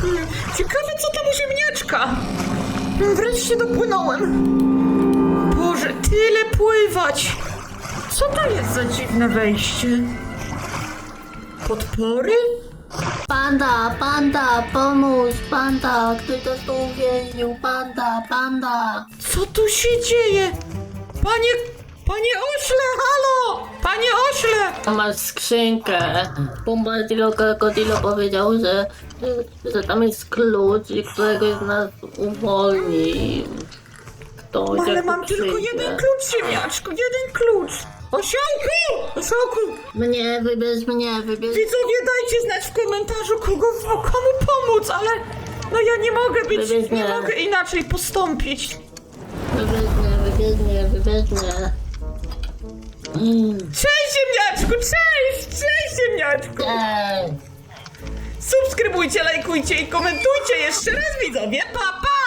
Hmm, Ciekawe, co tam u ziemniaczka. Wreszcie dopłynąłem. Boże, tyle pływać. Co to jest za dziwne wejście? Podpory? Panda, panda, pomóż, panda, ktoś nas tu uwięził, panda, panda. Co tu się dzieje? Panie, panie ośle, halo! Masz skrzynkę. Bombardilo Krokodilo powiedział, że, że tam jest klucz i któregoś z nas uwolni. Ktoś No, Ale jak mam tu tylko przyjdzie. jeden klucz, ziemniaczku, jeden klucz. Osiołku! Osiołku! Mnie, wybierz mnie, wybierz Widzowie, dajcie znać w komentarzu, kogo, komu pomóc, ale no ja nie mogę być, Wybierz nie mnie. mogę inaczej postąpić. Wybierz mnie, wybierz mnie, wybierz mnie. Mm. Cześć ziemniaczku, cześć, cześć ziemniaczku. Ej. Subskrybujcie, lajkujcie i komentujcie jeszcze raz widzowie, pa pa!